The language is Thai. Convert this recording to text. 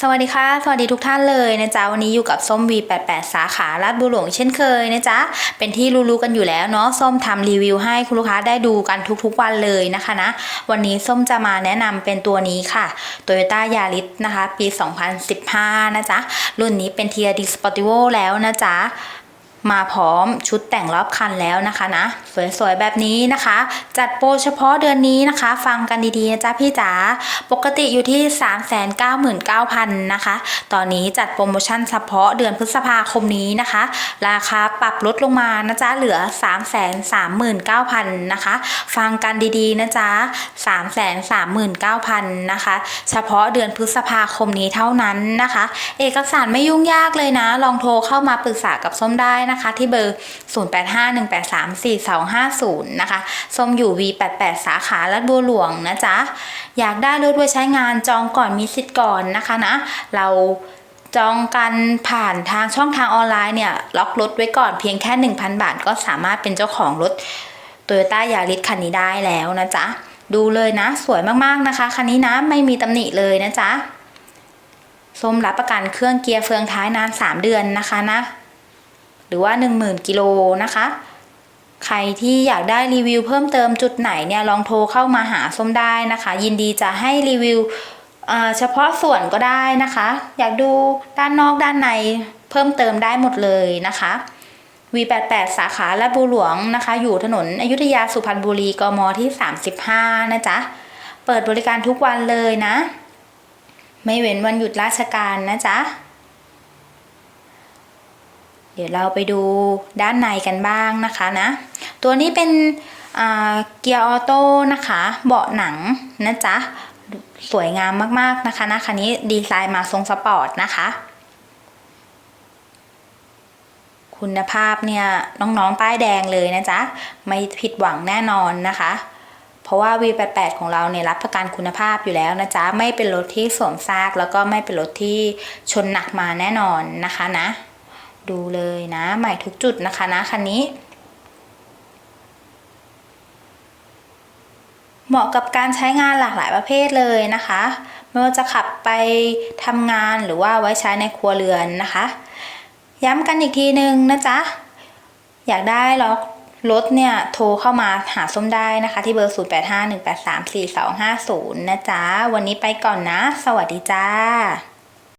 สวัสดีค่ะ สวัสดีทุกท่านเลยนะจ๊ะ วันนี้อยู่กับส้ม V88 สาขาลาดบุหลวงเช่นเคยนะจ๊ะ เป็นที่รู้ๆกันอยู่แล้วเนาะส้มทำรีวิวให้คุณลูกค้าได้ดูกันทุกๆวันเลยนะคะนะ วันนี้ส้มจะมาแนะนำเป็นตัวนี้ค่ะ Toyota Yaris นะคะ ปี 2015 นะจ๊ะ รุ่นนี้เป็น TRD Sportivo แล้วนะจ๊ะ มาพร้อมชุดแต่งรอบคันแล้วนะคะนะ สวยๆแบบนี้นะคะ จัดโปรเฉพาะเดือนนี้นะคะ ฟังกันดีๆนะจ๊ะพี่จ๋าปกติอยู่ที่ 399,000นะคะ ตอนนี้จัดโปรโมชั่นเฉพาะเดือนพฤษภาคมนี้นะคะ ราคาปรับลดลงมานะจ๊ะเหลือ 339,000นะคะ ฟังกันดีๆนะจ๊ะ339,000นะคะ เฉพาะเดือนพฤษภาคมนี้เท่านั้นนะคะ เอกสารไม่ยุ่งยากเลยนะ ลองโทรเข้ามาปรึกษากับส้มได้นะคะค่ะที่เบอร์ 0851834250 นะคะส้มอยู่ V88 สาขาและบัวหลวงนะจ๊ะ อยากได้รถไว้ใช้งานจองก่อนมีสิทธิ์ก่อนนะคะนะ เราจองกันผ่านทางช่องทางออนไลน์เนี่ย ล็อกรถไว้ก่อนเพียงแค่ 1,000 บาท ก็สามารถเป็นเจ้าของรถ Toyota Yaris คันนี้ได้แล้วนะจ๊ะ ดูเลยนะ สวยมากๆนะคะ คันนี้นะ ไม่มีตำหนิเลยนะจ๊ะส้มรับประกันเครื่องเกียร์เฟืองท้ายนาน 3 เดือนนะคะนะ หรือว่า 10,000 กิโลนะคะ ใครที่อยากได้รีวิวเพิ่มเติมจุดไหนเนี่ยลองโทรเข้ามาหาส้มได้นะคะ ยินดีจะให้รีวิวเเฉพาะส่วนก็ได้นะคะ อยากดูด้านนอกด้านในเพิ่มเติมได้หมดเลยนะคะ V88 สาขาและบูหลวงนะคะ อยู่ถนนอยุธยาสุพรรณบุรีกมที่ 35 นะจ๊ะ เปิดบริการทุกวันเลยนะ ไม่เว้นวันหยุดราชการนะจ๊ะ เดี๋ยวเราไปดูด้านในกันบ้างนะคะนะ ตัวนี้เป็นเกียร์ออโต้นะคะ เบาะหนังนะจ๊ะ สวยงามมากๆนะคะนะคันนี้ดีไซน์มาทรงสปอร์ตนะคะ คุณภาพเนี่ย น้องๆ ป้ายแดงเลยนะจ๊ะ ไม่ผิดหวังแน่นอนนะคะ เพราะว่า V88 ของเราเนี่ยรับประกันคุณภาพอยู่แล้วนะจ๊ะ ไม่เป็นรถที่สวมซากแล้วก็ไม่เป็นรถที่ชนหนักมาแน่นอนนะคะนะ ดูเลยนะ ใหม่ทุกจุดนะคะนะคันนี้ เหมาะกับการใช้งานหลากหลายประเภทเลยนะคะ ไม่ว่าจะขับไปทำงานหรือว่าไว้ใช้ในครัวเรือนนะคะ ย้ำกันอีกทีนึงนะจ๊ะ อยากได้ล็อกรถเนี่ยโทรเข้ามาหาส้มได้นะคะ ที่เบอร์ 0851834250 นะจ๊ะ วันนี้ไปก่อนนะ สวัสดีจ้า